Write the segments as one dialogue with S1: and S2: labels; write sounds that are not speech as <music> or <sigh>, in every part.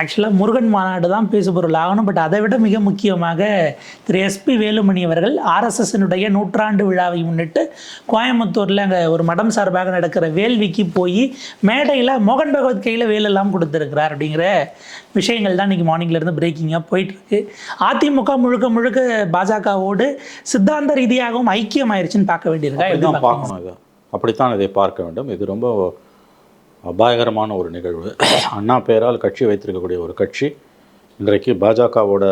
S1: ஆக்சுவலாக முருகன் மாநாடு தான் பேசுபொருள் ஆகணும். பட் அதை விட மிக முக்கியமாக திரு எஸ்பி வேலுமணி அவர்கள் ஆர்எஸ்எஸ்னுடைய நூற்றாண்டு விழாவை முன்னிட்டு கோயம்புத்தூரில் அங்கே ஒரு மடம் சார்பாக நடக்கிற வேள்விக்கு போய் மேடையில் மோகன் பகவத் கையில் வேலெல்லாம் கொடுத்துருக்கிறார் அப்படிங்கிற விஷயங்கள் தான் இன்றைக்கி மார்னிங்லேருந்து பிரேக்கிங்காக போயிட்டுருக்கு அதிமுக முழுக்க முழுக்க பாஜகவோடு சித்தாந்த ரீதியாகவும் ஐக்கியமாயிருச்சுன்னு பார்க்க வேண்டியிருக்கா?
S2: அப்படித்தான் இதை பார்க்க வேண்டும். இது ரொம்ப அபாயகரமான ஒரு நிகழ்வு. அண்ணா பெயரால் கட்சி வைத்திருக்கக்கூடிய ஒரு கட்சி. இன்றைக்கு பாஜகவோட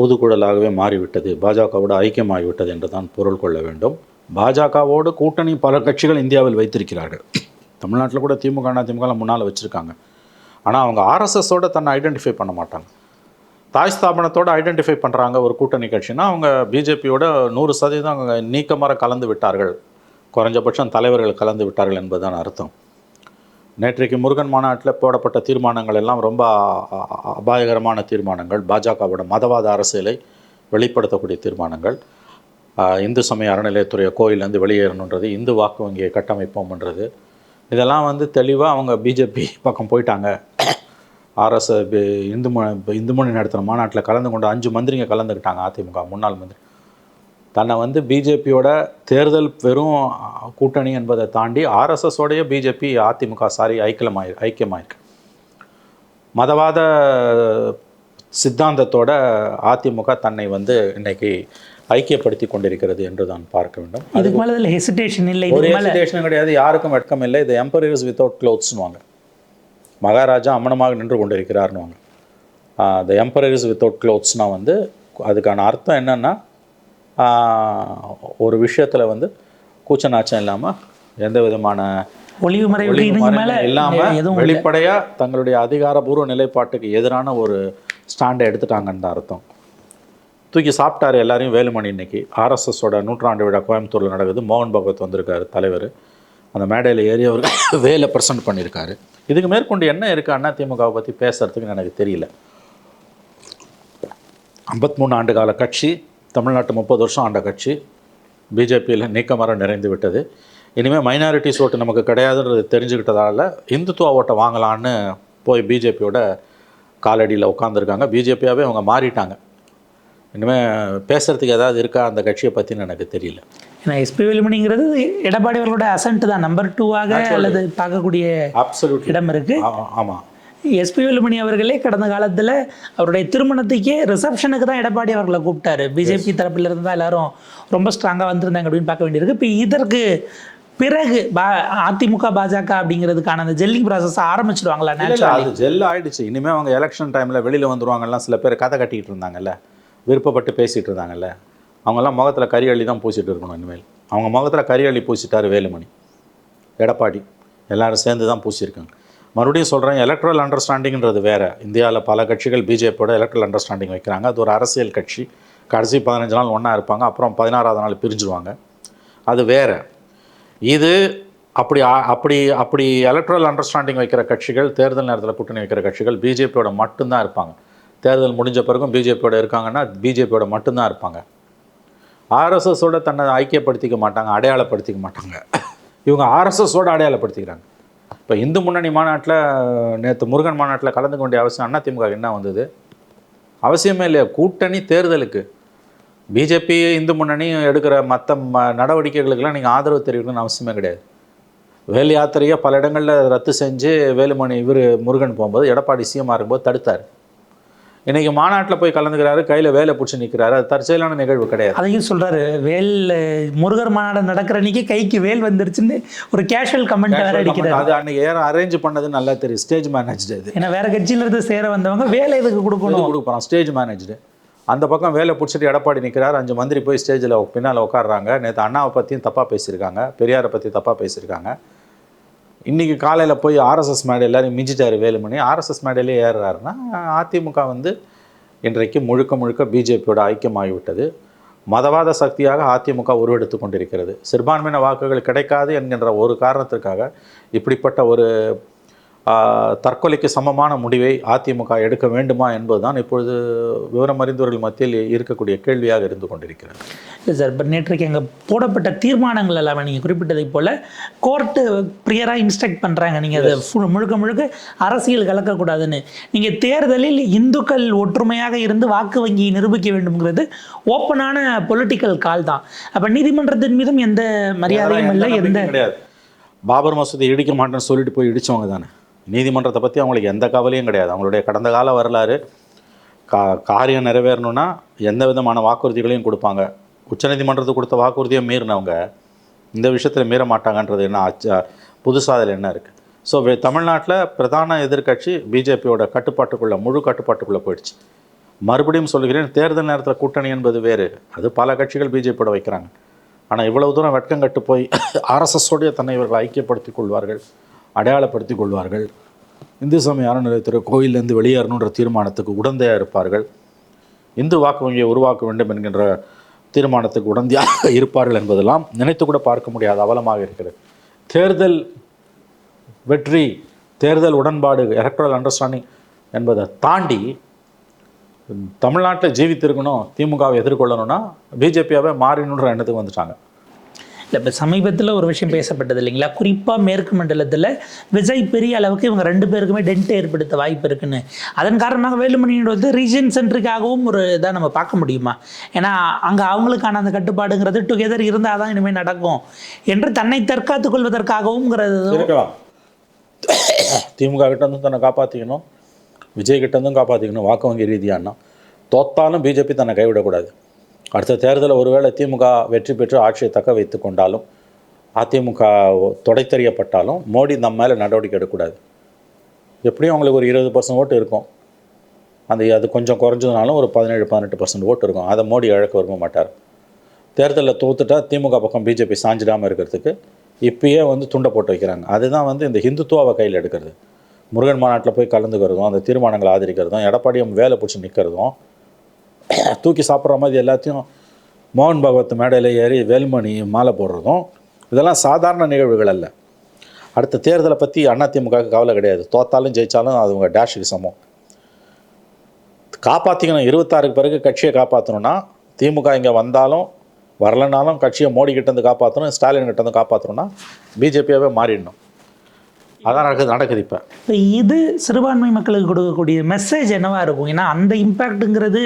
S2: ஊதுகுழலாகவே மாறிவிட்டது. பாஜகவோட ஐக்கியமாகிவிட்டது என்று தான் பொருள் கொள்ள வேண்டும். பாஜகவோடு கூட்டணி பல கட்சிகள் இந்தியாவில் வைத்திருக்கிறார்கள். தமிழ்நாட்டில் கூட திமுக அண்ணா திமுகலாம் முன்னால் வச்சுருக்காங்க. ஆனால் அவங்க ஆர்எஸ்எஸோட தன்னை ஐடென்டிஃபை பண்ண மாட்டாங்க. தாய் ஸ்தாபனத்தோடு ஐடென்டிஃபை பண்ணுறாங்க ஒரு கூட்டணி கட்சினா அவங்க பிஜேபியோட நூறு சதவீதம் அவங்க நீக்கமர கலந்து விட்டார்கள். குறைஞ்சபட்சம் தலைவர்கள் கலந்து விட்டார்கள் என்பதுதான் அர்த்தம். நேற்றைக்கு முருகன் மாநாட்டில் போடப்பட்ட தீர்மானங்கள் எல்லாம் ரொம்ப அபாயகரமான தீர்மானங்கள். பாஜகவோட மதவாத அரசியலை வெளிப்படுத்தக்கூடிய தீர்மானங்கள். இந்து சமய அறநிலையத்துறை கோயிலேருந்து வெளியேறணுன்றது இந்து வாக்கு வங்கியை கட்டமைப்போம்ன்றது. இதெல்லாம் வந்து தெளிவாக அவங்க பிஜேபி பக்கம் போயிட்டாங்க. ஆர்எஸ் இந்து இந்து மணி நடத்தின மாநாட்டில் கலந்து கொண்டு அஞ்சு மந்திரிங்க கலந்துக்கிட்டாங்க அதிமுக முன்னாள் மந்திரி. தன்னை வந்து பிஜேபியோட தேர்தல் வெறும் கூட்டணி என்பதை தாண்டி ஆர்எஸ்எஸோடைய பிஜேபி அதிமுக சாரி ஐக்கியமாயி ஐக்கியமாயிருக்கு. மதவாத சித்தாந்தத்தோட அதிமுக தன்னை வந்து இன்னைக்கு ஐக்கியப்படுத்தி கொண்டிருக்கிறது என்று தான் பார்க்க வேண்டும்.
S1: இதுக்கு மேலே இதில் ஹெசிடேஷன் இல்லை
S2: ஒரு ஹெசிடேஷன் கிடையாது யாருக்கும் வெட்கம் இல்லை. இது எம்பரர்ஸ் வித்தவுட் க்ளோத்ஸ்னுவாங்க மகாராஜா அம்மனமாக நின்று கொண்டிருக்கிறார்னுவாங்க த எம்பரர்ஸ் வித்தவுட் க்ளோத்ஸ்னால் வந்து அதுக்கான அர்த்தம் என்னன்னா ஒரு விஷயத்தில் வந்து கூச்ச நாச்சம் இல்லாமல் எந்த விதமான
S1: ஒளிவு மறைவு
S2: ஒளிவு
S1: இதுக்கு
S2: மறைவு
S1: மேலே
S2: இல்லாம
S1: எதுவும்
S2: வெளிப்படையா தங்களுடைய அதிகாரபூர்வ நிலைப்பாட்டுக்கு எதிரான ஒரு ஸ்டாண்டை எடுத்துட்டாங்கன்னு தான் அர்த்தம். தூக்கி சாப்பிட்டாரு எல்லாரையும் வேலுமணி இன்னைக்கு. ஆர்எஸ்எஸோட நூற்றாண்டு விழா கோயம்புத்தூரில் நடக்குது. மோகன் பகவத் வந்திருக்காரு தலைவர். அந்த மேடையில் ஏறி அவர் <coughs> வேலை ப்ரெசென்ட் பண்ணியிருக்காரு இதுக்கு மேற்கொண்டு என்ன இருக்குது அண்ணா திமுகவை பற்றி பேசுறதுக்கு எனக்கு தெரியல. ஐம்பத்மூணு ஆண்டு கால கட்சி தமிழ்நாட்டு முப்பது வருஷம் ஆண்ட கட்சி. பிஜேபியில் நீக்கமரம் நிறைந்து விட்டது. இனிமேல் மைனாரிட்டிஸ் ஓட்டு நமக்கு கிடையாதுன்றது தெரிஞ்சுக்கிட்டதால இந்துத்துவ ஓட்டை வாங்கலான்னு போய் பிஜேபியோட காலடியில் உட்காந்துருக்காங்க பிஜேபியாகவே அவங்க மாறிட்டாங்க. இனிமேல் பேசுகிறதுக்கு ஏதாவது இருக்கா அந்த கட்சியை பற்றின்னு எனக்கு தெரியல.
S1: ஏன்னா எஸ்பி வேலுமணிங்கிறது எடப்பாடி அவர்களோட அசன்ட் தான். நம்பர் டூவாக அல்லது பார்க்கக்கூடிய இடம் இருக்கு.
S2: ஆமாம்
S1: எஸ்பி வேலுமணி அவர்களே கடந்த காலத்துல அவருடைய திருமணத்துக்கே ரிசப்ஷனுக்கு தான் எடப்பாடி அவர்களை கூப்பிட்டாரு. பிஜேபி தரப்புல இருந்து தான் எல்லாரும் ரொம்ப ஸ்ட்ராங்கா வந்திருந்தாங்க அப்படின்னு பார்க்க வேண்டியிருக்கு. இப்போ இதற்கு பிறகு பா அதிமுக பாஜக அப்படிங்கிறதுக்கான அந்த ஜெல்லிங் ப்ராசஸ் நேச்சுரலி
S2: அது ஜெல் ஆயிடுச்சு. இனிமேல் அவங்க எலெக்ஷன் டைமில் வெளியில் வந்துருவாங்கலாம் சில பேர் கதை கட்டிக்கிட்டு இருந்தாங்கல்ல. விருப்பப்பட்டு பேசிகிட்டு இருந்தாங்கல்ல. அவங்கெல்லாம் முகத்தில் கறி அள்ளி தான் பூசிட்டு இருக்கணும் இனிமேல். அவங்க முகத்தில் கறி அள்ளி பூசிட்டாரு வேலுமணி. எடப்பாடி. எல்லாரும் சேர்ந்து தான் பூசியிருக்காங்க. மறுபடியும் சொல்கிறேன் எலக்ட்ரல் அண்டர்ஸ்டாண்டிங்கிறது வேறு. இந்தியாவில் பல கட்சிகள் பிஜேபியோட எலக்ட்ரல் அண்டர்ஸ்டாண்டிங் வைக்கிறாங்க. அது ஒரு அரசியல் கட்சி. கடைசி பதினஞ்சு நாள் ஒன்றா இருப்பாங்க. அப்புறம் பதினாறாவது நாள் பிரிஞ்சுருவாங்க. அது வேறு. இது அப்படி அப்படி அப்படி எலக்ட்ரல் அண்டர்ஸ்டாண்டிங் வைக்கிற கட்சிகள் தேர்தல் நேரத்தில் கூட்டணி வைக்கிற கட்சிகள் பிஜேபியோட மட்டும்தான் இருப்பாங்க. தேர்தல் முடிஞ்ச பிறகும் பிஜேபியோட இருக்காங்கன்னா பிஜேபியோட மட்டும்தான் இருப்பாங்க. ஆர்எஸ்எஸோட தன்னை ஐக்கியப்படுத்திக்க மாட்டாங்க அடையாளப்படுத்திக்க மாட்டாங்க. இவங்க ஆர்எஸ்எஸோட அடையாளப்படுத்திக்கிறாங்க. இப்போ இந்து முன்னணி மாநாட்டில் நேற்று முருகன் மாநாட்டில் கலந்துக்க வேண்டிய அவசியம் அதிமுக என்ன வந்தது? அவசியமே இல்லையா கூட்டணி தேர்தலுக்கு. பிஜேபி இந்து முன்னணி எடுக்கிற மற்ற ம நடவடிக்கைகளுக்கெல்லாம் நீங்கள் ஆதரவு தெரிவிக்கணும்னு அவசியமே கிடையாது. வேல் யாத்திரையை பல இடங்களில் ரத்து செஞ்சு வேலுமணி இவர் முருகன் போகும்போது எடப்பாடி சிஎம்மாக இருக்கும்போது தடுத்தார். இன்றைக்கி மாநாட்டில் போய் கலந்துக்கிறாரு கையில் வேலை பிடிச்சி நிற்கிறாரு அது தற்செயலான நிகழ்வு கிடையாது.
S1: அதையும் சொல்றாரு வேல் முருகர் மாநாடு நடக்கிற அன்னைக்கு கைக்கு வேல் வந்துருச்சுன்னு ஒரு கேஷுவல் கமெண்ட் வேற அடிக்கிறாரு.
S2: அது அன்னைக்கு ஏற அரேஞ்ச் பண்ணது நல்லா தெரியும். ஸ்டேஜ் மேனேஜ்டு இது
S1: ஏன்னா வேற கட்சியில இருந்து சேர வந்தவங்க வேலை இதுக்கு கொடுக்கணும்.
S2: கொடுக்க போகிறோம் ஸ்டேஜ் மேனேஜ்டு அந்த பக்கம் வேலை பிடிச்சிட்டு எடப்பாடி நிற்கிறார் அஞ்சு மந்திரி போய் ஸ்டேஜில் பின்னால் உட்காடுறாங்க நேற்று அண்ணாவை பற்றியும் தப்பாக பேசியிருக்காங்க. பெரியாரை பற்றி தப்பாக பேசியிருக்காங்க. இன்றைக்கி காலையில் போய் ஆர்எஸ்எஸ் மேடை எல்லோரும் மிஞ்சிட்டார் வேலுமணி. ஆர்எஸ்எஸ் மேடையிலே ஏறுறாருன்னா அதிமுக வந்து இன்றைக்கு முழுக்க முழுக்க பிஜேபியோட ஐக்கியமாகிவிட்டது. மதவாத சக்தியாக அதிமுக உருவெடுத்து கொண்டிருக்கிறது. சிறுபான்மையின வாக்குகள் கிடைக்காது என்கின்ற ஒரு காரணத்திற்காக இப்படிப்பட்ட ஒரு தற்கொலைக்கு சமமான முடிவை அதிமுக எடுக்க வேண்டுமா என்பதுதான் இப்பொழுது விவரம் அறிந்தவர்கள் மத்தியில் இருக்கக்கூடிய கேள்வியாக இருந்து கொண்டிருக்கிறது.
S1: இல்லை சார் இப்போ நேற்றைக்கு அங்கே போடப்பட்ட தீர்மானங்கள் எல்லாமே நீங்கள் குறிப்பிட்டதை போல் கோர்ட்டு ப்ரியராக இன்ஸ்ட்ரக்ட் பண்ணுறாங்க நீங்கள் அதை முழுக்க முழுக்க அரசியல் கலக்கக்கூடாதுன்னு. நீங்கள் தேர்தலில் இந்துக்கள் ஒற்றுமையாக இருந்து வாக்கு வங்கியை நிரூபிக்க வேண்டும்ங்கிறது ஓப்பனான பொலிட்டிக்கல் கால் தான். அப்போ நீதிமன்றத்தின் மீதும் எந்த மரியாதையும் இல்லை எந்த
S2: பாபர் மசூதி இடிக்க மாட்டேன்னு சொல்லிட்டு போய் இடிச்சவங்க தானே. நீதிமன்றத்தை பற்றி அவங்களுக்கு எந்த கவலையும் கிடையாது. அவங்களுடைய கடந்த கால வரலாறு கா காரியம் நிறைவேறணும்னா எந்த விதமான வாக்குறுதிகளையும் கொடுப்பாங்க. உச்சநீதிமன்றத்துக்கு கொடுத்த வாக்குறுதியை மீறினவங்க இந்த விஷயத்தில் மீற மாட்டாங்கன்றது என்ன ஆச்சு புதுசாக அதில் என்ன இருக்குது ஸோ தமிழ்நாட்டில் பிரதான எதிர்க்கட்சி பிஜேபியோட கட்டுப்பாட்டுக்குள்ளே முழு கட்டுப்பாட்டுக்குள்ளே போயிடுச்சு. மறுபடியும் சொல்கிறேன் தேர்தல் நேரத்தில் கூட்டணி என்பது வேறு. அது பல கட்சிகள் பிஜேபியோட வைக்கிறாங்க. ஆனால் இவ்வளவு தூரம் வெட்கங்கட்டு போய் <coughs> ஆர்எஸ்எஸ்ஸோடைய தன்னை இவர்கள் ஐக்கியப்படுத்திக் கொள்வார்கள். அடையாளப்படுத்தி கொள்வார்கள். இந்து சமய அறநிலையத்துறை கோயிலேருந்து வெளியேறணுன்ற தீர்மானத்துக்கு உடந்தையாக இருப்பார்கள். இந்து வாக்கு வங்கியை உருவாக்க வேண்டும் என்கின்ற தீர்மானத்துக்கு உடந்தையாக இருப்பார்கள் என்பதெல்லாம் நினைத்து கூட பார்க்க முடியாத அவலமாக இருக்கிறது. தேர்தல் வெற்றி தேர்தல் உடன்பாடு எலக்ட்ரல் அண்டர்ஸ்டாண்டிங் என்பதை தாண்டி தமிழ்நாட்டில் ஜீவித்திருக்கணும் திமுகவை எதிர்கொள்ளணும்னா பிஜேபியாகவே மாறினுன்ற எண்ணத்துக்கு வந்துட்டாங்க.
S1: இல்லை இப்போ சமீபத்தில் ஒரு விஷயம் பேசப்பட்டது இல்லைங்களா? குறிப்பாக மேற்கு மண்டலத்தில் விஜய் பெரிய அளவுக்கு இவங்க ரெண்டு பேருக்குமே டென்ட் ஏற்படுத்த வாய்ப்பு இருக்குன்னு. அதன் காரணமாக வேலுமணியோட வந்து ரீஜன் சென்ட்ரிக்காகவும் ஒரு இதாக நம்ம பார்க்க முடியுமா? ஏன்னா அங்கே அவங்களுக்கான அந்த கட்டுப்பாடுங்கிறது டுகெதர் இருந்தால் தான் இனிமேல் நடக்கும் என்று தன்னை தற்காத்துக் கொள்வதற்காகவும்ங்கிறது
S2: இருக்கலாம். திமுக கிட்ட இருந்தும் தன்னை காப்பாற்றிக்கணும் விஜய் கிட்ட இருந்தும் காப்பாற்றிக்கணும் வாக்கு வங்கி ரீதியானா. தோத்தாலும் பிஜேபி தன்னை கைவிடக்கூடாது. அடுத்த தேர்தலில் ஒருவேளை திமுக வெற்றி பெற்று ஆட்சியை தக்க வைத்து கொண்டாலும் அதிமுக தொடைத்தெறியப்பட்டாலும் மோடி நம்ம மேலே நடவடிக்கை எடுக்கக்கூடாது. எப்படியும் அவங்களுக்கு ஒரு இருபது பர்சன்ட் ஓட்டு இருக்கும். அந்த அது கொஞ்சம் குறைஞ்சதுனாலும் ஒரு பதினேழு பதினெட்டு பர்சன்ட் ஓட்டு இருக்கும். அதை மோடி இழக்க விரும்ப மாட்டார். தேர்தலில் தோத்துட்டா திமுக பக்கம் பிஜேபி சாஞ்சிடாமல் இருக்கிறதுக்கு இப்பயே வந்து துண்டை போட்டு வைக்கிறாங்க. அதுதான் வந்து இந்த ஹிந்துத்துவாவை கையில் எடுக்கிறது. முருகன் மாநாட்டில் போய் கலந்துக்கிறதும் அந்த தீர்மானங்களை ஆதரிக்கிறதும் எடப்பாடியும் வேலை பிடிச்சி நிற்கிறதும் <coughs> தூக்கி சாப்பிட்ற மாதிரி எல்லாத்தையும் மோகன் பகவத் மேடையில் ஏறி வேல்மணி மாலை போடுறதும் இதெல்லாம் சாதாரண நிகழ்வுகள் அல்ல. அடுத்த தேர்தலை பற்றி அதிமுகவுக்கு கவலை கிடையாது. தோத்தாலும் ஜெயித்தாலும் அது உங்கள் டேஷுக்கு சமம். காப்பாற்றிக்கணும் இருபத்தாறுக்கு பிறகு கட்சியை காப்பாற்றணும்னா திமுக இங்கே வந்தாலும் வரலனாலும் கட்சியை மோடி கிட்டேருந்து காப்பாற்றணும் ஸ்டாலின் கிட்டேருந்து காப்பாற்றணும்னா பிஜேபியாகவே மாறிடணும். அதான் நடக்குது நடக்குது இப்போ.
S1: இது சிறுபான்மை மக்களுக்கு கொடுக்கக்கூடிய மெசேஜ் என்னவா இருக்கும்? ஏன்னா அந்த இம்பேக்ட்டுங்கிறது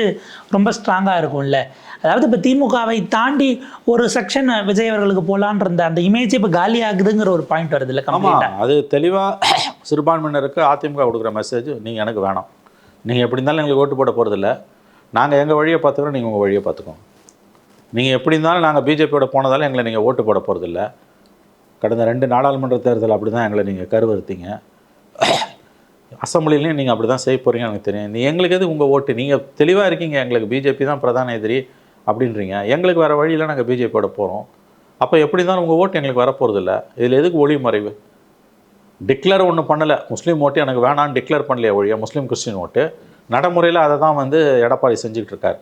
S1: ரொம்ப ஸ்ட்ராங்காக இருக்கும்ல. அதாவது இப்போ திமுகவை தாண்டி ஒரு செக்ஷன் விஜய் அவர்களுக்கு போகலான் இருந்த அந்த இமேஜ் இப்போ காலி ஆகுதுங்கிற ஒரு பாயிண்ட் வருது இல்லை கம்ப்ளீட்டாக
S2: அது தெளிவாக சிறுபான்மையினருக்கு அதிமுக கொடுக்குற மெசேஜ் நீங்கள் எனக்கு வேணாம். நீங்கள் எப்படி இருந்தாலும் எங்களுக்கு ஓட்டு போட போகிறதில்ல நாங்கள் எங்கள் வழியை பார்த்துக்கிறோம் நீங்கள் உங்கள் வழியை பார்த்துக்கோங்க. நீங்கள் எப்படி இருந்தாலும் நாங்கள் பிஜேபியோட போனதால எங்களை நீங்கள் ஓட்டு போட போகிறதில்ல கடந்த ரெண்டு நாடாளுமன்ற தேர்தல் அப்படி தான் எங்களை நீங்கள் கருவறுத்தீங்க. அசம்பிளிலையும் நீங்கள் அப்படி தான் செய்ய போகிறீங்க எனக்கு தெரியும். நீ எங்களுக்கு எது உங்கள் ஓட்டு? நீங்கள் தெளிவாக இருக்கீங்க. எங்களுக்கு பிஜேபி தான் பிரதான எதிரி அப்படின்றீங்க. எங்களுக்கு வேறு வழியில் நாங்கள் பிஜேபியோட போகிறோம் அப்போ எப்படி இருந்தாலும் உங்கள் ஓட்டு எங்களுக்கு வரப்போகிறதில்ல இதில் எதுக்கு ஒளி மறைவு? டிக்ளேர் ஒன்றும் பண்ணலை. முஸ்லீம் ஓட்டு எனக்கு வேணான்னு டிக்ளேர் பண்ணலையே ஒழிய முஸ்லீம் கிறிஸ்டின் ஓட்டு. நடைமுறையில் அதை தான் வந்து எடப்பாடி செஞ்சுக்கிட்டு இருக்கார்.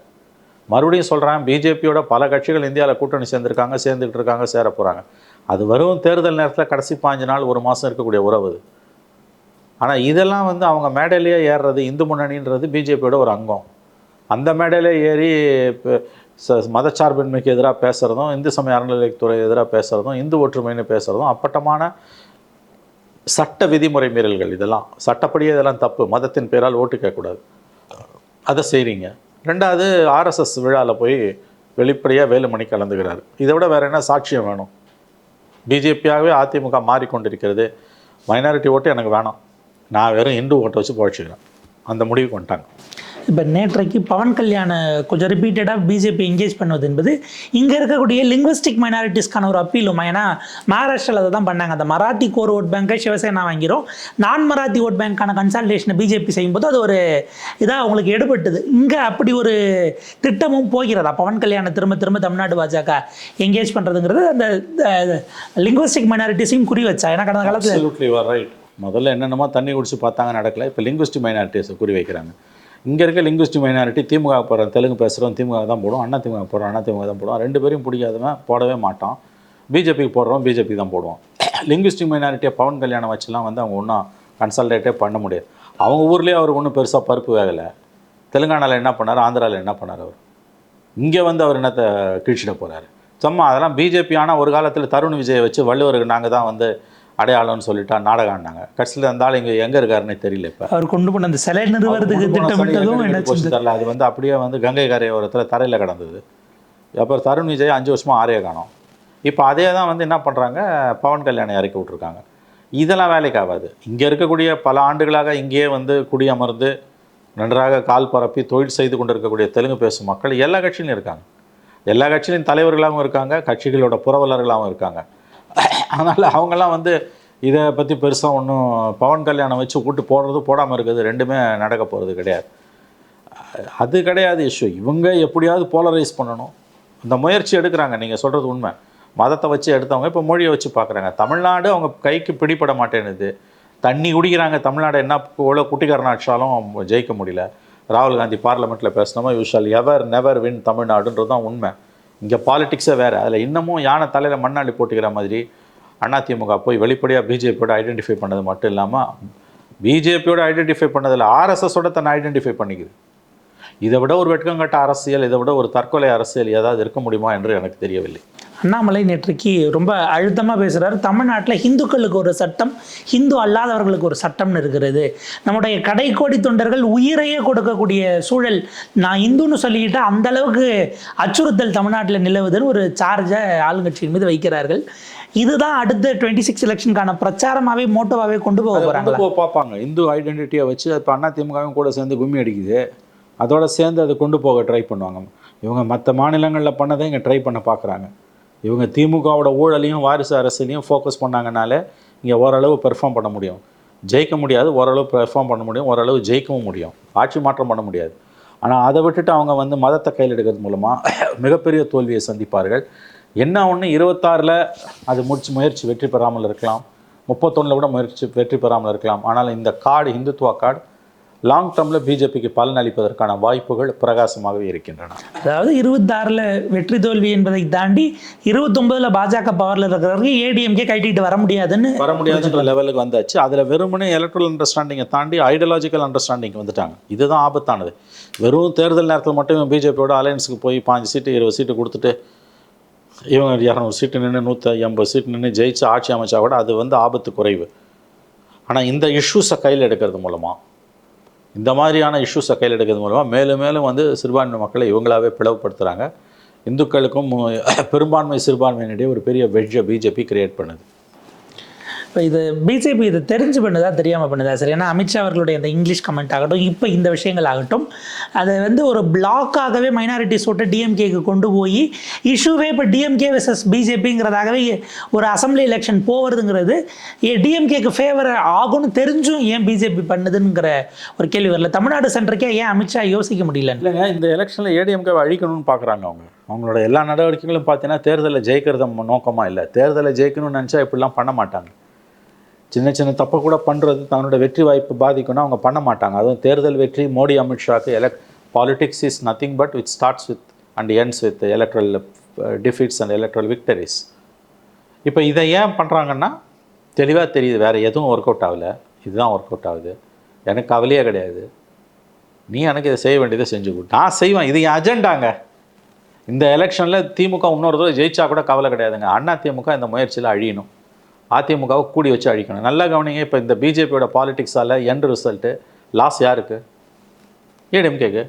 S2: மறுபடியும் சொல்கிறேன் பிஜேபியோட பல கட்சிகள் இந்தியாவில் கூட்டணி சேர்ந்துருக்காங்க சேர்ந்துக்கிட்டு இருக்காங்க சேர போகிறாங்க அது வரும் தேர்தல் நேரத்தில் கடைசி பாஞ்சு நாள் ஒரு மாதம் இருக்கக்கூடிய உறவு அது. ஆனால் இதெல்லாம் வந்து அவங்க மேடையிலேயே ஏறுறது இந்து முன்னணின்றது பிஜேபியோட ஒரு அங்கம். அந்த மேடையிலே ஏறி மதச்சார்பின்மைக்கு எதிராக பேசுகிறதும் இந்து சமய அறநிலையத்துறை எதிராக பேசுகிறதும் இந்து ஒற்றுமைன்னு பேசுகிறதும் அப்பட்டமான சட்ட விதிமுறை மீறல்கள் இதெல்லாம். சட்டப்படியே இதெல்லாம் தப்பு. மதத்தின் பேரால் ஓட்டு கேட்கக்கூடாது. அதை செய்கிறீங்க ரெண்டாவது ஆர்எஸ்எஸ் விழாவில் போய் வெளிப்படையாக வேலுமணி கலந்துக்கிறார். இதை விட வேறு என்ன சாட்சியம் வேணும்? பிஜேபியாகவே அதிமுக மாறிக்கொண்டிருக்கிறது. மைனாரிட்டி ஓட்டு எனக்கு வேணாம். நான் வெறும் இந்து ஓட்டை வச்சு பழச்சிக்கிறேன் அந்த முடிவுக்கு வந்துட்டாங்க.
S1: இப்போ நேற்றைக்கு பவன் கல்யாண கொஞ்சம் ரிப்பீட்டடாக பிஜேபி என்கேஜ் பண்ணுவது என்பது இங்கே இருக்கக்கூடிய லிங்குவிஸ்டிக் மைனாரிட்டிஸ்க்கான ஒரு அப்பீலுமா ஏன்னா மகாராஷ்டிராவில் அதை தான் பண்ணாங்க. அந்த மராத்தி கோர் ஓட் பேங்கை சிவசேனா வாங்கிறோம் நான் மராத்தி ஓட் பேங்க்கான கன்சல்டேஷனை பிஜேபி செய்யும்போது அது ஒரு இதாக அவங்களுக்கு எடுபட்டுது. இங்கே அப்படி ஒரு திட்டமும் போகிறதா? பவன் கல்யாண திரும்ப திரும்ப தமிழ்நாடு பாஜக என்கேஜ் பண்ணுறதுங்கிறது அந்த லிங்குவிஸ்டிக் மைனாரிட்டிஸையும் குறி வச்சா. ஏன்னா கடந்த காலத்தில்
S2: ரைட் முதல்ல என்னென்னமோ தண்ணி குடிச்சு பார்த்தாங்க நடக்கல. இப்போ லிங்குவிஸ்டிக் மைனாரிட்டிஸை குறி வைக்கிறாங்க. இங்கே இருக்க லிங்குவிஸ்டிக் மைனாரிட்டி திமுக போகிறோம் தெலுங்கு பேசுகிறோம் திமுக தான் போடுவோம் அண்ணா திமுக போடுறோம் அண்ணா திமுக தான் போடுவோம். ரெண்டு பேரும் பிடிக்காதவன் போடவே மாட்டோம் பிஜேபிக்கு போடுறோம் பிஜேபி தான் போடுவோம். <clears throat> லிங்குவிஸ்டிக் மைனாரிட்டியை பவன் கல்யாணம் வச்சுலாம் வந்து அவங்க ஒன்றும் கன்சல்டேட்டே பண்ண முடியாது. அவங்க ஊர்லேயே அவர் ஒன்றும் பெருசாக பருப்பு வேகலை. தெலுங்கானாவில் என்ன பண்ணார் ஆந்திராவில் என்ன பண்ணார் அவர்? இங்கே வந்து அவர் என்னத்தை கிழிச்சிட போகிறாரு சும்மா அதெல்லாம் பிஜேபி ஆனால் ஒரு காலத்தில் தருண் விஜயை வச்சு வள்ளுவருக்கு நாங்கள் தான் வந்து அடையாளம்னு சொல்லிட்டா நாடகம் ஆடினாங்க. கடைசியில் இருந்தாலும் இங்கே எங்கே இருக்காருன்னே தெரியல இப்போ.
S1: அவர் கொண்டு போன அந்த சிலை நிறுவறதுக்கு திட்டமிட்டதும்
S2: தெரியல. அது வந்து அப்படியே வந்து கங்கை கரையோரத்தில் தரையில் கிடந்தது. அப்புறம் தருண் விஜய் அஞ்சு வருஷமாக ஆரே காணோம். இப்போ அதே தான் வந்து என்ன பண்ணுறாங்க பவன் கல்யாணை இறக்கி விட்ருக்காங்க இதெல்லாம் வேலைக்கு ஆகாது. இங்கே இருக்கக்கூடிய பல ஆண்டுகளாக இங்கேயே வந்து குடியமர்ந்து நன்றாக கால் பரப்பி தொழில் செய்து கொண்டிருக்கக்கூடிய தெலுங்கு பேசும் மக்கள் எல்லா கட்சியிலும் இருக்காங்க. எல்லா கட்சியிலும் தலைவர்களாகவும் இருக்காங்க கட்சிகளோட புரவலர்களாகவும் இருக்காங்க. அதனால் அவங்கெல்லாம் வந்து இதை பற்றி பெருசாக ஒன்றும் பவன் கல்யாணம் வச்சு கூட்டு போடுறது போடாமல் இருக்கிறது ரெண்டுமே நடக்க போகிறது கிடையாது. அது கிடையாது இஷ்யூ இவங்க எப்படியாவது போலரைஸ் பண்ணணும். அந்த முயற்சி எடுக்கிறாங்க நீங்கள் சொல்கிறது உண்மை. மதத்தை வச்சு எடுத்தவங்க இப்போ மொழியை வச்சு பார்க்குறாங்க. தமிழ்நாடு அவங்க கைக்கு பிடிபட மாட்டேனுது தண்ணி குடிக்கிறாங்க தமிழ்நாடு என்ன எவ்வளோ குட்டிக்காரன் ஜெயிக்க முடியல. ராகுல் காந்தி பார்லிமெண்ட்டில் பேசினோமா you shall ever never win தமிழ்நாடுன்றது தான் உண்மை. இங்கே பாலிடிக்ஸே வேறு. அதில் இன்னமும் யானை தலையில் மண்ணாளி போட்டுக்கிற மாதிரி அதிமுக போய் வெளிப்படையாக பிஜேபியோட ஐடென்டிஃபை பண்ணது மட்டும் இல்லாமல் பிஜேபியோட ஐடென்டிஃபை பண்ணதில் ஆர்எஸ்எஸோட தன்னை ஐடென்டிஃபை பண்ணிக்குது. இதை விட ஒரு வெட்கங்கட்ட அரசியல் இதை விட ஒரு தற்கொலை அரசியல் ஏதாவது இருக்க முடியுமா என்று எனக்கு தெரியவில்லை.
S1: அண்ணாமலை நேற்றைக்கு ரொம்ப அழுத்தமாக பேசுகிறாரு தமிழ்நாட்டில் இந்துக்களுக்கு ஒரு சட்டம் ஹிந்து அல்லாதவர்களுக்கு ஒரு சட்டம்னு இருக்கிறது. நம்முடைய கடைக்கோடி தொண்டர்கள் உயிரையே கொடுக்கக்கூடிய சூழல் நான் இந்துன்னு சொல்லிக்கிட்டா அந்த அளவுக்கு அச்சுறுத்தல் தமிழ்நாட்டில் நிலவுதுன்னு ஒரு சார்ஜை ஆளுங்கட்சியின் மீது வைக்கிறார்கள். இதுதான் அடுத்த டுவெண்ட்டி சிக்ஸ் எலெக்ஷனுக்கான பிரச்சாரமாகவே மோட்டோவாகவே கொண்டு போக
S2: அதை
S1: போகிறாங்களா
S2: கொண்டு போக பார்ப்பாங்க. இந்து ஐடென்டிட்டியை வச்சு இப்போ அதிமுகவும் கூட சேர்ந்து கும்மி அடிக்குது. அதோடு சேர்ந்து அதை கொண்டு போக ட்ரை பண்ணுவாங்க. இவங்க மற்ற மாநிலங்களில் பண்ணதை இங்கே ட்ரை பண்ண பார்க்குறாங்க இவங்க திமுகவோட ஊழலையும் வாரிசு அரசியலையும் ஃபோக்கஸ் பண்ணாங்கனாலே இங்கே ஓரளவு பெர்ஃபார்ம் பண்ண முடியும். ஜெயிக்க முடியாது ஓரளவு பெர்ஃபார்ம் பண்ண முடியும் ஓரளவு ஜெயிக்கவும் முடியும். ஆட்சி மாற்றம் பண்ண முடியாது. ஆனால் அதை விட்டுட்டு அவங்க வந்து மதத்தை கையில் எடுக்கிறது மூலமாக <coughs> மிகப்பெரிய தோல்வியை சந்திப்பார்கள். என்ன ஒன்று இருபத்தாறில் அது முடிச்சு முயற்சி வெற்றி பெறாமல் இருக்கலாம். முப்பத்தொன்னில் கூட முயற்சி வெற்றி பெறாமல் இருக்கலாம். ஆனால் இந்த கார்டு இந்துத்துவா கார்டு லாங் டேர்மில் பிஜேபிக்கு பலன் அளிப்பதற்கான வாய்ப்புகள் பிரகாசமாகவே இருக்கின்றன.
S1: அதாவது இருபத்தாறில் வெற்றி தோல்வி என்பதை தாண்டி இருபத்தொம்பதில் பாஜக பவரில் இருக்கிறவருக்கு ஏடிஎம்கே கட்டிட்டு வர முடியாதுன்னு
S2: வர முடியாதுன்ற லெவலுக்கு வந்தாச்சு. அதில் வெறுமனே எலக்ட்ரல் அண்டர்ஸ்டாண்டிங்கை தாண்டி ஐடியாலஜிக்கல் அண்டர்ஸ்டாண்டிங் வந்துட்டாங்க. இதுதான் ஆபத்தானது. வெறும் தேர்தல் நேரத்தில் மட்டும் பிஜேபியோட அலையன்ஸுக்கு போய் பாஞ்சு சீட்டு இருபது சீட்டு கொடுத்துட்டு இவங்க இரநூறு சீட்டு நின்று நூற்றி எண்பது சீட்டு நின்று ஜெயிச்சு ஆட்சி அமைச்சா கூட அது வந்து ஆபத்து குறைவு. ஆனால் இந்த இஷ்யூஸை கையில் எடுக்கிறது மூலமாக இந்த மாதிரியான இஷ்யூஸை கையில் எடுக்கிறது மூலமாக மேலும் மேலும் வந்து சிறுபான்மை மக்களை இவங்களாவே பிளவுபடுத்துகிறாங்க இந்துக்களுக்கும் பெரும்பான்மை சிறுபான்மையினிடையே ஒரு பெரிய வெட்ஜை பிஜேபி கிரியேட் பண்ணுது.
S1: இப்போ இது பிஜேபி இது தெரிஞ்சு பண்ணுதா தெரியாமல் பண்ணுதா? சரி ஏன்னா அமித்ஷா அவர்களுடைய அந்த இங்கிலீஷ் கமெண்ட் ஆகட்டும் இப்போ இந்த விஷயங்கள் ஆகட்டும் அதை வந்து ஒரு பிளாக்காகவே மைனாரிட்டிஸ் விட்டு டிஎம்கேக்கு கொண்டு போய் இஷ்யூவே இப்போ டிஎம்கே வெர்சஸ் பிஜேபிங்கிறதாகவே ஒரு அசம்பிளி எலெக்ஷன் போகிறதுங்கிறது டிஎம்கேக்கு ஃபேவர் ஆகும்னு தெரிஞ்சும் ஏன் பிஜேபி பண்ணுதுங்கிற ஒரு கேள்வி வரல. தமிழ்நாடு சென்டருக்கே ஏன் அமித்ஷா யோசிக்க முடியல?
S2: இல்லைங்க இந்த எலெக்ஷனில் ஏடிஎம்கே அழிக்கணும்னு பார்க்குறாங்க அவங்க. அவங்களோட எல்லா நடவடிக்கைகளும் பார்த்தீங்கன்னா தேர்தலில் ஜெயிக்கிறது நோக்கமாக இல்லை. தேர்தலை ஜெயிக்கணும்னு நினச்சா இப்படிலாம் பண்ண மாட்டாங்க. சின்ன சின்ன தப்பை கூட பண்ணுறது தன்னோட வெற்றி வாய்ப்பு பாதிக்கும்னா அவங்க பண்ண மாட்டாங்க. அதுவும் தேர்தல் வெற்றி மோடி அமித்ஷாக்கு எலக் politics is nothing but with starts with and ends with electoral defeats and electoral victories இப்போ இதை ஏன் பண்ணுறாங்கன்னா தெளிவாக தெரியுது வேறு எதுவும் ஒர்க் அவுட் ஆகலை. இதுதான் ஒர்க் அவுட் ஆகுது. எனக்கு கவலையே கிடையாது. நீ எனக்கு இதை செய்ய வேண்டியதை செஞ்சு கொடு. நான் செய்வேன். இது என் அஜெண்டாங்க இந்த எலெக்ஷனில் திமுக இன்னொரு தடவை ஜெயிச்சா கூட கவலை கிடையாதுங்க. அண்ணா திமுக இந்த முயற்சியில் அழியணும். அதிமுகவை கூடி வச்சு அழிக்கணும். நல்லா கவனிங்க இப்போ இந்த பிஜேபியோட பாலிடிக்ஸால் எண்ட் ரிசல்ட்டு லாஸ் யாருக்கு? ஏடிஎம்கேக்கு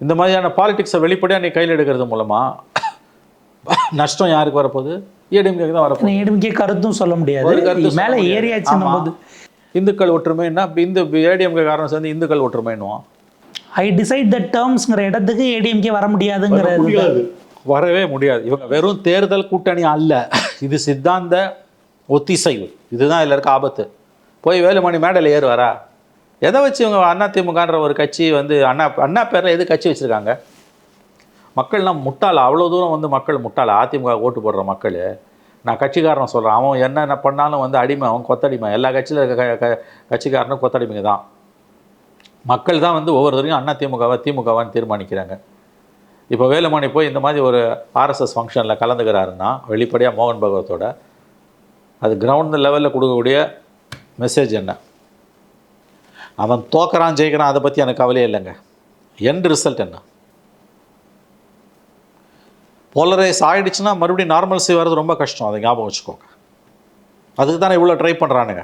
S2: இந்த மாதிரியான பாலிடிக்ஸை வெளிப்படையாக நீ கையில் எடுக்கிறது மூலமாக நஷ்டம் யாருக்கு வரப்போகுது? ஏடிஎம்கேக்கு தான் வரப்போகுது.
S1: ஏடிஎம்கே கருத்தும் சொல்ல முடியாது. மேலே. போது
S2: இந்துக்கள் ஒற்றுமைன்னா இந்த ஏடிஎம்கே காரணம் சேர்ந்து இந்துக்கள் ஒற்றுமைன்னுவான்.
S1: ஐ டிசைட் த டேர்ம்ஸ்ங்கிற இடத்துக்கு ஏடிஎம்கே வர முடியாதுங்கிறது.
S2: முடியாது. வரவே முடியாது. இவங்க வெறும் தேர்தல் கூட்டணி அல்ல. இது சித்தாந்த ஒத்திசைவு. இதுதான் இதில் இருக்க ஆபத்து. போய் வேலுமணி மேடையில் ஏறுவாரா? எதை வச்சு இவங்க அண்ணா திமுகன்ற ஒரு கட்சி வந்து அண்ணா அண்ணா பேரில் எது கட்சி வச்சுருக்காங்க? மக்கள்லாம் முட்டாளா. அவ்வளோ தூரம் வந்து மக்கள் முட்டாளா? அதிமுக ஓட்டு போடுற மக்கள். நான் கட்சிக்காரன் சொல்கிறேன் அவன் என்னென்ன பண்ணாலும் வந்து அடிமை. அவன் கொத்தடிமை. எல்லா கட்சியில் இருக்க க- கட்சிக்காரனும் கொத்தடிமைங்க தான். மக்கள் தான் வந்து ஒவ்வொருத்தரையும் அண்ணா திமுகவா திமுகவான்னு தீர்மானிக்கிறாங்க. இப்போ வேலுமணி போய் இந்த மாதிரி ஒரு ஆர்எஸ்எஸ் ஃபங்க்ஷனில் கலந்துக்கிறாருன்னா வெளிப்படையாக மோகன் பகவத்தோட அது கிரவுண்ட் லெவலில் கொடுக்கக்கூடிய மெசேஜ் என்ன? அவன் தோக்கிறான் ஜெயிக்கிறான் அதை பற்றி எனக்கு கவலையே இல்லைங்க. எண்ட் ரிசல்ட் என்ன? போலரைஸ் ஆகிடுச்சுன்னா மறுபடியும் நார்மல்சி வர்றது ரொம்ப கஷ்டம். அதை ஞாபகம் வச்சுக்கோங்க. அதுக்கு தானே இவ்வளோ ட்ரை பண்ணுறானுங்க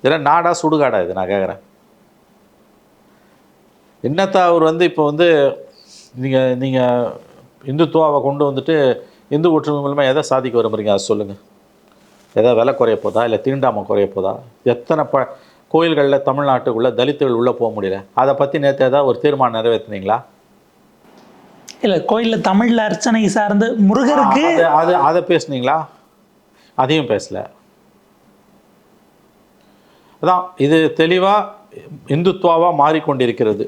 S2: இதெல்லாம் நாடா சுடுகாடா இது நான் கேட்குறேன் என்னத்தா அவர் வந்து இப்போ வந்து நீங்கள் நீங்கள் இந்துத்துவாவை கொண்டு வந்துட்டு இந்து ஒற்றுமை மூலமாக எதை சாதிக்க விரும்புறீங்க? அதை சொல்லுங்கள் எதாவது விலை குறைய போதா? இல்லை தீண்டாமல் குறைய போதா? எத்தனை ப கோயில்களில் தமிழ்நாட்டுக்குள்ளே தலித்துகள் உள்ளே போக முடியல? அதை பற்றி நேற்று ஏதாவது ஒரு தீர்மானம் நிறைவேற்றுனீங்களா
S1: இல்ல கோயில்ல தமிழ்ல அர்ச்சனை சார்ந்து முருகருக்கு
S2: அது அது அதை பேசுனீங்களா? அதையும் பேசல. அதான் இது தெளிவாக இந்துத்துவாவாக மாறிக்கொண்டிருக்கிறது.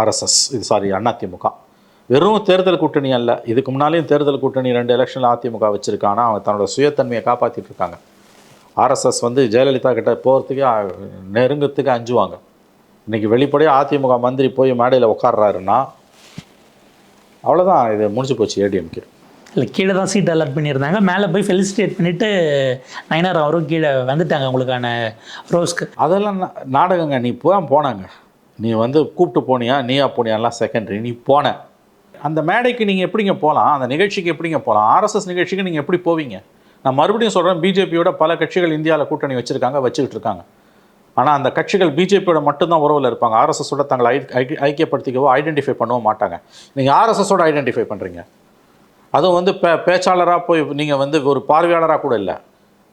S2: ஆர்எஸ்எஸ் இது சாரி அதிமுக வெறும் தேர்தல் கூட்டணி அல்ல இதுக்கு முன்னாலேயும் தேர்தல் கூட்டணி ரெண்டு எலெக்ஷனில் அதிமுக வச்சுருக்காங்க அவங்க தன்னோட சுயத்தன்மையை காப்பாற்றிட்டு இருக்காங்க. ஆர்எஸ்எஸ் வந்து ஜெயலலிதா கிட்ட போகிறதுக்கு நெருங்கத்துக்கு அஞ்சுவாங்க. இன்னைக்கு வெளிப்படையாக அதிமுக மந்திரி போய் மேடையில் உட்கார்றாருன்னா அவ்வளோதான் இது முடிஞ்சு போச்சு ஏடிஎம்கே
S1: இல்லை கீழே தான் சீட் அலாட் பண்ணியிருந்தாங்க மேலே போய் ஃபெலிசிட்டேட் பண்ணிட்டு நயனார் அவரும் கீழே வந்துட்டாங்க உங்களுக்கான ரோஸ்க்கு.
S2: அதெல்லாம் நாடகங்க நீ போய் போனாங்க. நீ வந்து கூப்பிட்டு போனியா நீயா போனியாலாம் செகண்டரி நீ போன. அந்த மேடைக்கு நீங்கள் எப்படிங்க போகலாம் அந்த நிகழ்ச்சிக்கு எப்படிங்க போகலாம் ஆர்எஸ்எஸ் நிகழ்ச்சிக்கு நீங்கள் எப்படி போவீங்க? நான் மறுபடியும் சொல்கிறேன் பிஜேபியோட பல கட்சிகள் இந்தியாவில் கூட்டணி வச்சுருக்காங்க வச்சுக்கிட்டு இருக்காங்க ஆனால் அந்த கட்சிகள் பிஜேபியோட மட்டும்தான் உறவில் இருப்பாங்க. ஆர்எஸ்எஸோட தங்களை ஐ ஐக்கியப்படுத்திக்கவோ ஐடென்டிஃபை பண்ணவும் மாட்டாங்க. நீங்கள் ஆர்எஸ்எஸோட ஐடென்டிஃபை பண்ணுறீங்க அதுவும் வந்து பே பேச்சாளராக போய் நீங்கள் வந்து ஒரு பார்வையாளராக கூட இல்லை.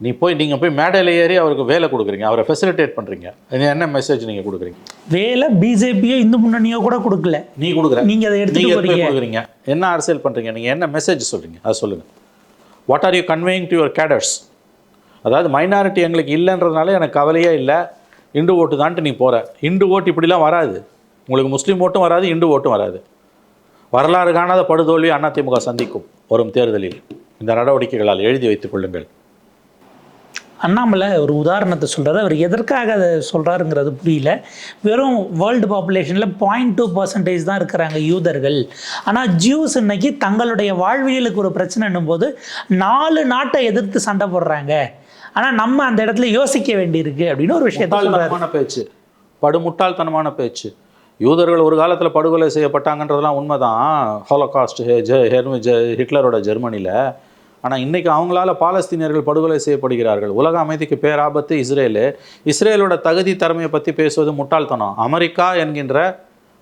S2: நீ போய் நீங்கள் போய் மேடையில் ஏறி அவருக்கு வேலை கொடுக்குறீங்க அவரை ஃபெசிலிட்டேட் பண்ணுறீங்க இது என்ன மெசேஜ் நீங்கள் கொடுக்குறீங்க?
S1: வேலை பிஜேபியோ இந்து முன்னணியோ கூட கொடுக்கல.
S2: நீ கொடுக்குற.
S1: நீங்க அதை
S2: நீங்கள்
S1: போறீங்க.
S2: கொடுக்குறீங்க? என்ன அரசியல் பண்ணுறீங்க நீங்கள் என்ன மெசேஜ் சொல்கிறீங்க அதை சொல்லுங்கள் what are you conveying to your cadres அதாவது மைனாரிட்டி எங்களுக்கு இல்லைன்றதுனால எனக்கு கவலையே இல்லை. இண்டு ஓட்டு தான்ட்டு நீ போகிற இண்டு ஓட்டு இப்படிலாம் வராது. உங்களுக்கு முஸ்லீம் ஓட்டும் வராது இண்டு ஓட்டும் வராது. வரலாறு காணாத படுதோல்வி அதிமுக சந்திக்கும் வரும் தேர்தலில். இந்த நடவடிக்கைகளால் எழுதி வைத்துக் கொள்ளுங்கள்.
S1: அண்ணாமலை ஒரு உதாரணத்தை சொல்றாரு. அவர் எதற்காக அதை சொல்கிறாருங்கிறது புரியல. வெறும் வேர்ல்டு பாப்புலேஷனில் பாயிண்ட் டூ பர்சன்டேஜ் தான் இருக்கிறாங்க யூதர்கள். ஆனால் ஜூஸ் இன்னைக்கு தங்களுடைய வாழ்வியலுக்கு ஒரு பிரச்சனைன்னும் போது நாலு நாட்டை எதிர்த்து சண்டை போடுறாங்க. ஆனால் நம்ம அந்த இடத்துல யோசிக்க வேண்டியிருக்கு அப்படின்னு ஒரு விஷயத்த
S2: முட்டாள்தனமான பேச்சு. படுமுட்டாள்தனமான பேச்சு. யூதர்கள் ஒரு காலத்தில் படுகொலை செய்யப்பட்டாங்கன்றதெல்லாம் உண்மைதான். ஹோலோகாஸ்ட் ஹிட்லரோட ஜெர்மனியில் ஆனால் இன்றைக்கி அவங்களால பாலஸ்தீனியர்கள் படுகொலை செய்யப்படுகிறார்கள். உலக அமைதிக்கு பேராபத்து இஸ்ரேலு. இஸ்ரேலோட தகுதி திறமையை பற்றி பேசுவது முட்டாள்தனம். அமெரிக்கா என்கின்ற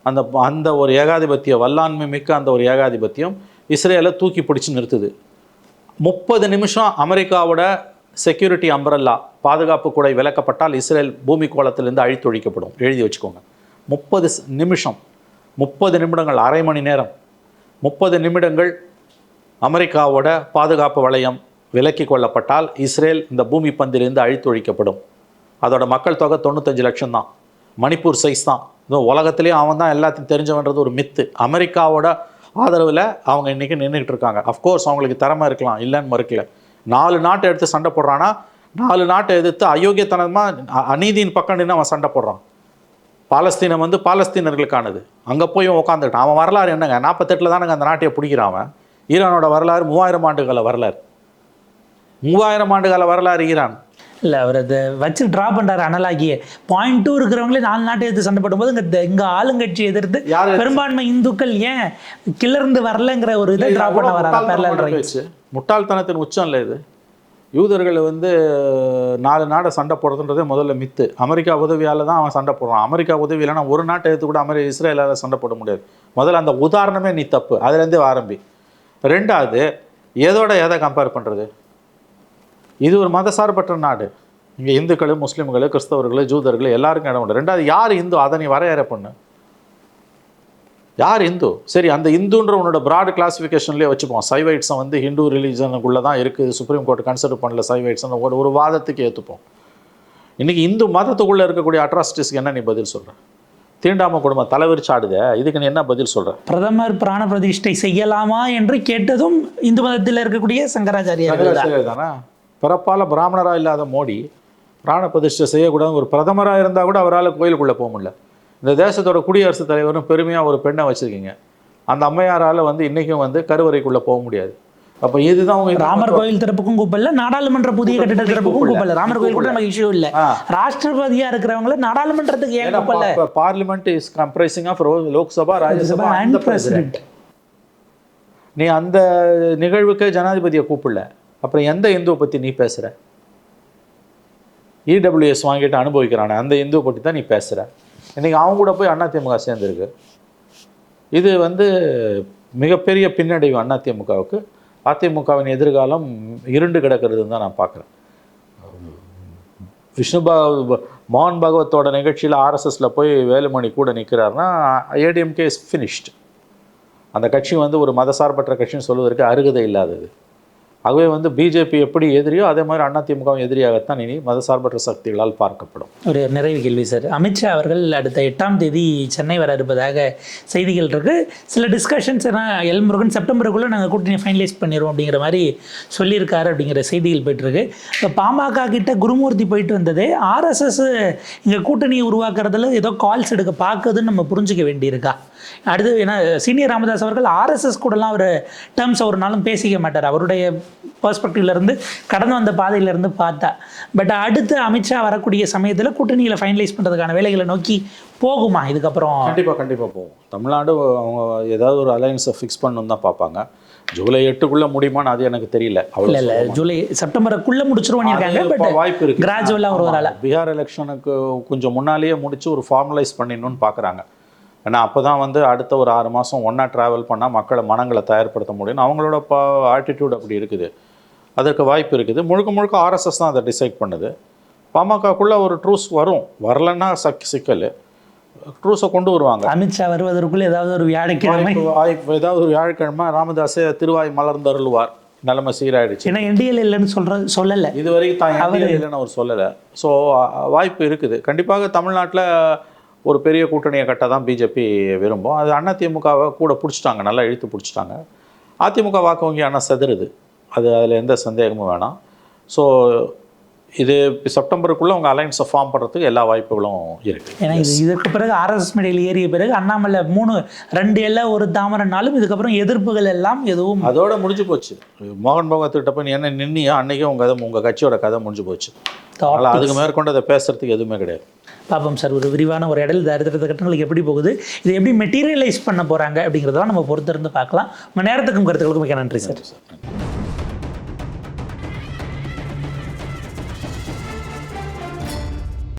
S2: அந்த அந்த ஒரு ஏகாதிபத்திய வல்லாண்மை மிக்க அந்த ஒரு ஏகாதிபத்தியம் இஸ்ரேலை தூக்கி பிடிச்சி நிறுத்துது. முப்பது நிமிஷம் அமெரிக்காவோட செக்யூரிட்டி அம்பரல்லா பாதுகாப்பு கூடை விலக்கப்பட்டால் இஸ்ரேல் பூமி கோளத்திலிருந்து அழித்தொழிக்கப்படும். எழுதி வச்சுக்கோங்க. முப்பது நிமிஷம். முப்பது நிமிடங்கள் அரை மணி நேரம். முப்பது நிமிடங்கள் அமெரிக்காவோட பாதுகாப்பு வளையம் விலக்கி கொள்ளப்பட்டால் இஸ்ரேல் இந்த பூமி பந்திலிருந்து அழித்தொழிக்கப்படும். அதோட மக்கள் தொகை தொண்ணூத்தஞ்சு லட்சம் தான். மணிப்பூர் சைஸ் தான். இந்த உலகத்துலேயும் அவன் தான் எல்லாத்தையும் தெரிஞ்சவன்றது ஒரு மித்து அமெரிக்காவோட ஆதரவில் அவங்க இன்றைக்கி நின்றுக்கிட்டு இருக்காங்க. அஃப்கோர்ஸ் அவங்களுக்கு திறமை இருக்கலாம். இல்லைன்னு மறுக்கல. நாலு நாட்டை எடுத்து சண்டை போடுறான்னா நாலு நாட்டை எதிர்த்து அயோக்கியத்தனமாக அநீதியின் பக்கம் நின்று அவன் சண்டை போடுறான். பாலஸ்தீனம் வந்து பாலஸ்தீனர்களுக்கானது. அங்கே போய் உட்காந்துக்கிட்டான் அவன் வரலாறு என்னங்க? நாற்பத்தெட்டில் தானங்க அந்த நாட்டையை பிடிக்கிறான் அவன். ஈரானோட வரலாறு மூவாயிரம் ஆண்டுகால வரலாறு. மூவாயிரம் ஆண்டுகால வரலாறு ஈரான்.
S1: இல்லை அவர் அதை வச்சு ட்ரா பண்ணுறாரு அனலாகிய. பாயிண்ட் டூ இருக்கிறவங்களே நாலு நாட்டை எதிர்த்து சண்டை போடும்போது இங்கே இங்கே ஆளுங்கட்சி எதிர்த்து பெரும்பான்மை இந்துக்கள் ஏன் கிளர்ந்து வரலங்கிற ஒரு இதை ட்ரா பண்ண வராங்க.
S2: முட்டாள்தனத்தின் உச்சம் இல்லை இது. யூதர்கள் வந்து நாலு நாடை சண்டை போடுறதுன்றதே முதல்ல மித்து அமெரிக்கா உதவியால் தான் அவன் சண்டை போடுறான். அமெரிக்கா உதவி இல்லைன்னா ஒரு நாட்டை எடுத்து கூட அமெரி இஸ்ரேலால் சண்டை போட முடியாது. முதல்ல அந்த உதாரணமே நீ தப்பு. அதுலேருந்தே ஆரம்பி. ரெண்டாவது எதோட எதை கம்பேர் பண்ணுறது இது ஒரு மதசார்பற்ற நாடு. இங்கே இந்துக்கள் முஸ்லீம்கள் கிறிஸ்தவர்கள் ஜூதர்கள் எல்லாருக்கும் இடம் உண்டு. ரெண்டாவது யார் இந்து? அதை நீ வரையறை பண்ணு. யார் இந்து? சரி அந்த இந்துன்ற உன்னோட ப்ராட் கிளாஸிஃபிகேஷன்லேயே வச்சுப்போம். சைவைட்ஸை வந்து ஹிந்து ரிலீஜனுக்குள்ளே தான் இருக்குது சுப்ரீம் கோர்ட் கன்சிடர் பண்ணல சைவைட்ஸ் ஒரு ஒரு வாதத்துக்கு ஏற்றுப்போம் இன்றைக்கி இந்து மதத்துக்குள்ளே இருக்கக்கூடிய அட்ராசிட்டிஸ்க்கு என்ன நீ பதில் சொல்கிற தீண்டாம குடும்பம் தலைவிரிச்சாடுதே இதுக்கு நீ என்ன பதில் சொல்கிற
S1: பிரதமர் பிராண பிரதிஷ்டை செய்யலாமா என்று கேட்டதும் இந்து மதத்தில் இருக்கக்கூடிய
S2: சங்கராச்சாரியர் தானே? பிறப்பால் பிராமணராக இல்லாத மோடி பிராண பிரதிஷ்டை செய்யக்கூடாது ஒரு பிரதமராக இருந்தால் கூட அவரால் கோயிலுக்குள்ளே போக முடியல. இந்த தேசத்தோட குடியரசுத் தலைவரும் பெருமையாக ஒரு பெண்ணை வச்சுருக்கீங்க. அந்த அம்மையாரால் வந்து இன்றைக்கும் வந்து கருவறைக்குள்ளே போக முடியாது. அப்போ இதுதான் அவங்க
S1: ராமர் கோயில் திறப்புக்கும் கூப்பிடல நாடாளுமன்ற புதிய கட்டிட திறப்புக்கும் கூப்பிடல. ராமர் கோயில் கூட நமக்கு இஷ்யூ இல்ல. ராஷ்டிரபதியா இருக்கிறவங்கள நாடாளுமன்றத்துக்கு ஏன் கூப்பிடல?
S2: Parliament is comprising of Lok Sabha Rajya Sabha
S1: and
S2: president நீ அந்த நிகழ்வுக்கு ஜனாதிபதியை கூப்பிடல. அப்புறம் எந்த இந்துவை பற்றி நீ பேசுகிற இடபிள்யூஎஸ் வாங்கிட்டு அனுபவிக்கிறானே அந்த இந்துவை பற்றி தான் நீ பேசுகிற இன்னைக்கு அவங்க கூட போய் அதிமுக சேர்ந்துருக்கு. இது வந்து மிகப்பெரிய பின்னடைவு அதிமுகவுக்கு அதிமுகவின் எதிர்காலம் இருண்டு கிடக்கிறதுன்னு தான் நான் பார்க்குறேன். விஷ்ணு பா மோகன் பகவத்தோட நிகழ்ச்சியில் ஆர்எஸ்எஸில் போய் வேலுமணி கூட நிற்கிறாருன்னா ஏடிஎம்கே இஸ் ஃபினிஷ்டு அந்த கட்சி வந்து ஒரு மதசார்பற்ற கட்சின்னு சொல்வதற்கு அருகதை இல்லாதது. ஆகவே வந்து பிஜேபி எப்படி எதிரியோ அதே மாதிரி அதிமுகவும் எதிரியாகத்தான் இனி மதசார்பற்ற சக்திகளால் பார்க்கப்படும்.
S1: ஒரு நிறைவு கேள்வி சார். அமித்ஷா அவர்கள் அடுத்த எட்டாம் தேதி சென்னை வர இருப்பதாக செய்திகள் இருக்கு. சில டிஸ்கஷன்ஸ் ஏன்னா எல்முருகன் செப்டம்பருக்குள்ளே நாங்கள் கூட்டணி ஃபைனலைஸ் பண்ணிடுவோம் அப்படிங்கிற மாதிரி சொல்லியிருக்காரு அப்படிங்கிற செய்திகள் போயிட்டுருக்கு. இப்போ பாமக கிட்ட குருமூர்த்தி போயிட்டு வந்தது. ஆர்எஸ்எஸ் இங்கே கூட்டணியை உருவாக்குறதுல ஏதோ கால்ஸ் எடுக்க பார்க்குதுன்னு நம்ம புரிஞ்சுக்க வேண்டியிருக்கா? அடுத்து ஏன்னா சீனியர் ராமதாஸ் அவர்கள் ஆர்எஸ்எஸ் கூடலாம் அவர் டேர்ம்ஸ் ஒரு நாளும் பேசிக்க மாட்டார். அவருடைய பெர்ஸ்பெக்டிவ்ல இருந்து கடந்து வந்த பாதையில இருந்து பார்த்தா. பட் அடுத்து அமித்ஷா வரக்கூடிய சமயத்தில் கூட்டணியில் ஃபைனலைஸ் பண்ணுறதுக்கான வேலைகளை நோக்கி போகுமா? இதுக்கப்புறம்
S2: கண்டிப்பாக கண்டிப்பாக போகும். தமிழ்நாடு அவங்க ஏதாவது ஒரு அலையன்ஸை ஃபிக்ஸ் பண்ணணும் தான் பார்ப்பாங்க. ஜூலை எட்டுக்குள்ளே முடியுமான்னு அது எனக்கு தெரியல.
S1: இல்லை
S2: அவ்வளோ
S1: இல்லை ஜூலை செப்டம்பருக்குள்ளே முடிச்சிருவோம் இருக்காங்க
S2: வாய்ப்பு இருக்கு.
S1: கிராஜுவலாக ஒரு
S2: பீகார் எலெக்ஷனுக்கு கொஞ்சம் முன்னாலேயே முடிச்சு ஒரு ஃபார்மலைஸ் பண்ணிடணும்னு பார்க்குறாங்க. ஏன்னா அப்போ தான் வந்து அடுத்த ஒரு ஆறு மாதம் ஒன்றா ட்ராவல் பண்ணால் மக்களை மனங்களை தயார்படுத்த முடியும் அவங்களோட ப ஆட்டிடியூட் அப்படி இருக்குது. அதற்கு வாய்ப்பு இருக்குது. முழுக்க முழுக்க ஆர்எஸ்எஸ் தான் அதை டிசைட் பண்ணுது. பாமகக்குள்ளே ஒரு ட்ரூஸ் வரும். வரலன்னா சக் சிக்கல். ட்ரூஸை கொண்டு வருவாங்க.
S1: அமித்ஷா வருவதற்குள்ள ஏதாவது ஒரு வியாழக்கிழமை
S2: வாய்ப்பு- ஏதாவது ஒரு வியாழக்கிழமை ராமதாஸே திருவாய் மலர்ந்தருள்வார். நிலைமை சீராயிடுச்சு.
S1: ஏன்னா என்டிஎல் இல்லைன்னு சொல்ற சொல்லலை.
S2: இது வரைக்கும் தான் என்டிஏ இல்லைன்னு அவர் சொல்லலை. ஸோ வாய்ப்பு இருக்குது. கண்டிப்பாக தமிழ்நாட்டில் ஒரு பெரிய கூட்டணியை கட்ட தான் பிஜேபி விரும்பும். அது அதிமுகவை கூட பிடிச்சிட்டாங்க நல்லா இழுத்து பிடிச்சிட்டாங்க. அதிமுக வாக்கு வங்கி ஆனால் செதறுது. அது அதில் எந்த சந்தேகமும் வேணாம். ஸோ இது செப்டம்பருக்குள்ளே அவங்க அலைன்ஸை ஃபார்ம் பண்ணுறதுக்கு எல்லா வாய்ப்புகளும் இருக்குது
S1: ஏன்னா இது இதற்கு பிறகு ஆர்எஸ்எஸ் மேடையில் ஏறிய பிறகு அண்ணாமலை மூணு ரெண்டு எல்லாம் ஒரு தாமரைனாலும் இதுக்கப்புறம் எதிர்ப்புகள் எல்லாம் எதுவும்
S2: அதோட முடிஞ்சு போச்சு. மோகன் பகவத் கிட்ட போய் என்ன நின்னியோ? அன்றைக்கே உங்கள் கதை உங்கள் கட்சியோட கதை முடிஞ்சு போச்சு. அதனால் அதுக்கு மேற்கொண்டு அதை பேசுறதுக்கு எதுவுமே கிடையாது.
S1: பார்ப்போம் சார் ஒரு விரிவான ஒரு இடையில் இந்த அடுத்தடுத்த கட்டங்களுக்கு எப்படி போகுது? இது எப்படி மெட்டீரியலைஸ் பண்ண போகிறாங்க அப்படிங்கிறதெல்லாம் நம்ம பொறுத்திருந்து பார்க்கலாம். உங்கள் நேரத்துக்கும் கருத்துக்களுக்கும் மிக நன்றி சார்.
S2: சார்.